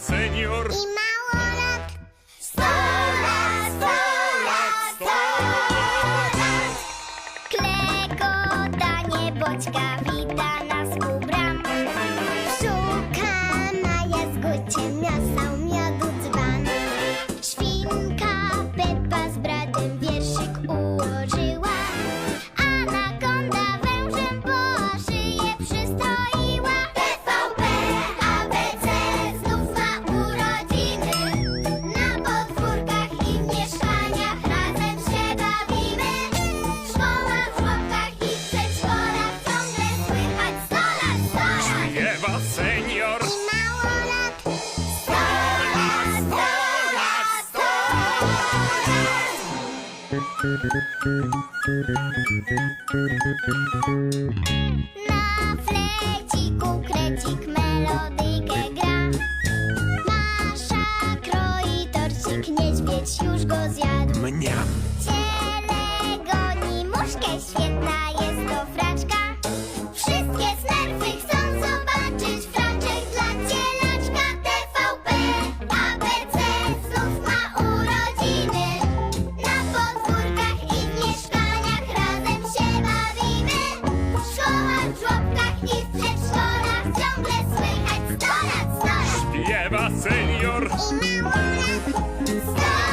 senior. I mało lat. Sto lat, sto lat, sto lat. Klekotanie Na fleciku krecik melodykę gra. Masza kroi torcik, niedźwiedź już go zjadł. Mniam Ciele goni señor. Y.